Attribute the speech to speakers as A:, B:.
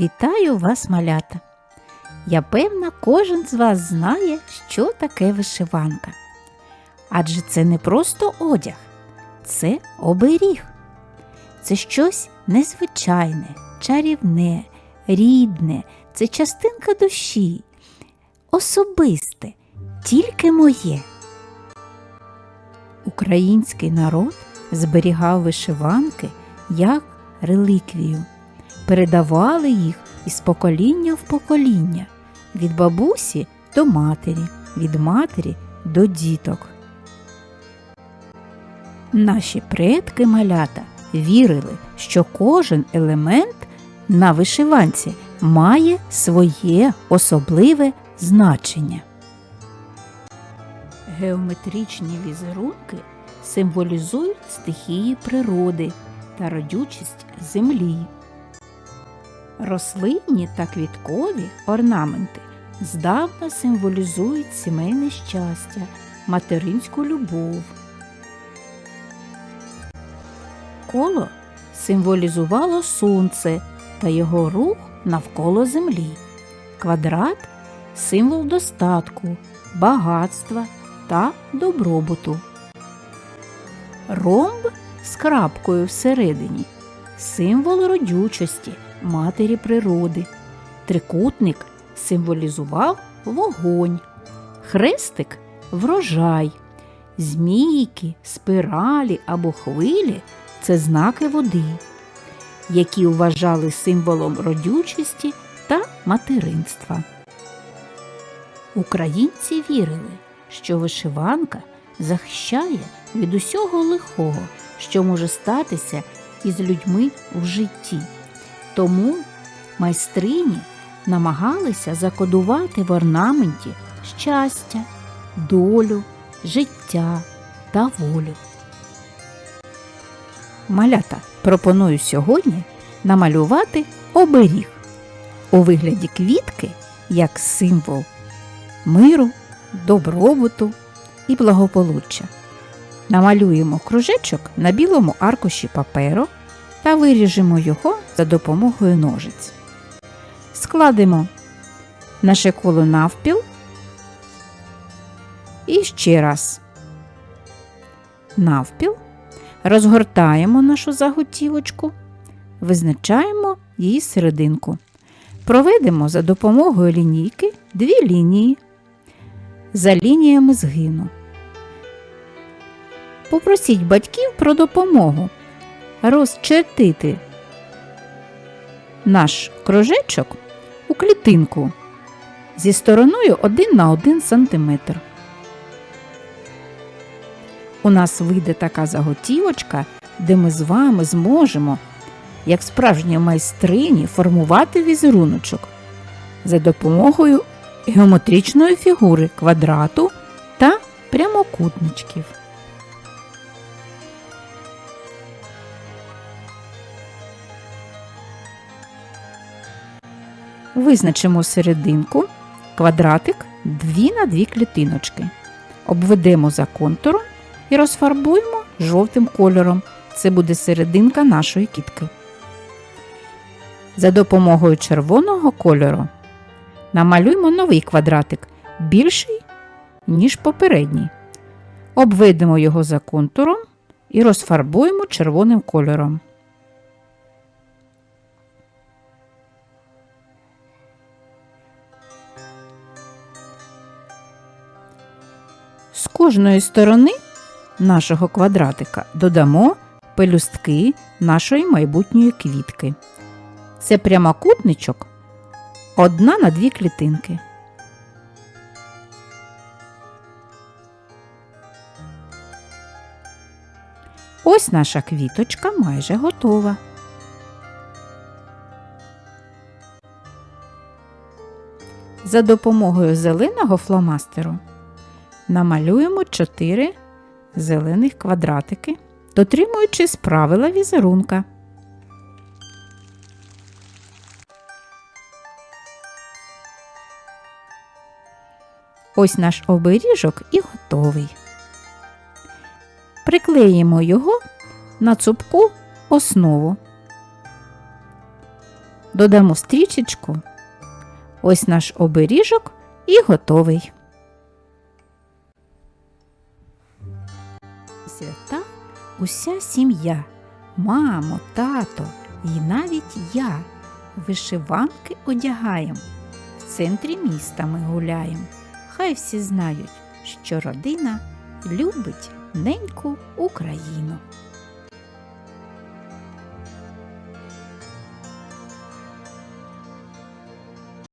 A: Вітаю вас, малята! Я певна, кожен з вас знає, що таке вишиванка. Адже це не просто одяг, це оберіг. Це щось незвичайне, чарівне, рідне, це частинка душі, особисте, тільки моє. Український народ зберігав вишиванки як реліквію, передавали їх із покоління в покоління, від бабусі до матері, від матері до діток. Наші предки малята вірили, що кожен елемент на вишиванці має своє особливе значення. Геометричні візерунки символізують стихії природи та родючість землі. Рослинні та квіткові орнаменти здавна символізують сімейне щастя, материнську любов. Коло символізувало сонце та його рух навколо землі. Квадрат символ достатку, багатства та добробуту. Ромб з крапкою всередині символ родючості, матері природи. Трикутник символізував вогонь, хрестик врожай, змійки, спиралі або хвилі це знаки води, які вважали символом родючості та материнства. Українці вірили, що вишиванка захищає від усього лихого, що може статися із людьми в житті. Тому майстрині намагалися закодувати в орнаменті щастя, долю, життя та волю. Малята пропоную сьогодні намалювати оберіг у вигляді квітки як символ миру, добробуту і благополуччя. Намалюємо кружечок на білому аркуші паперу та виріжемо його за допомогою ножиць. Складемо наше коло навпіл і ще раз. Навпіл розгортаємо нашу заготівочку, визначаємо її серединку. Проведемо за допомогою лінійки дві лінії за лініями згину. Попросіть батьків про допомогу розчертити наш кружечок у клітинку зі стороною 1 на 1 см. У нас вийде така заготівочка, де ми з вами зможемо, як справжні майстрині, формувати візеруночок за допомогою геометричної фігури квадрату та прямокутничків. Визначимо серединку, квадратик 2 на 2 клітиночки. Обведемо за контуром і розфарбуємо жовтим кольором. Це буде серединка нашої кітки. За допомогою червоного кольору намалюємо новий квадратик більший, ніж попередній. Обведемо його за контуром і розфарбуємо червоним кольором. Кожної сторони нашого квадратика додамо пелюстки нашої майбутньої квітки. Це прямокутничок одна на дві клітинки. Ось наша квіточка майже готова. За допомогою зеленого фломастеру намалюємо 4 зелених квадратики, дотримуючись правила візерунка. Ось наш оберіжок і готовий. Приклеїмо його на цупку основу. додамо стрічечку. Ось наш оберіжок і готовий. Уся сім'я, мамо, тато і навіть я. Вишиванки одягаємо, в центрі міста ми гуляємо. Хай всі знають, що родина любить неньку Україну.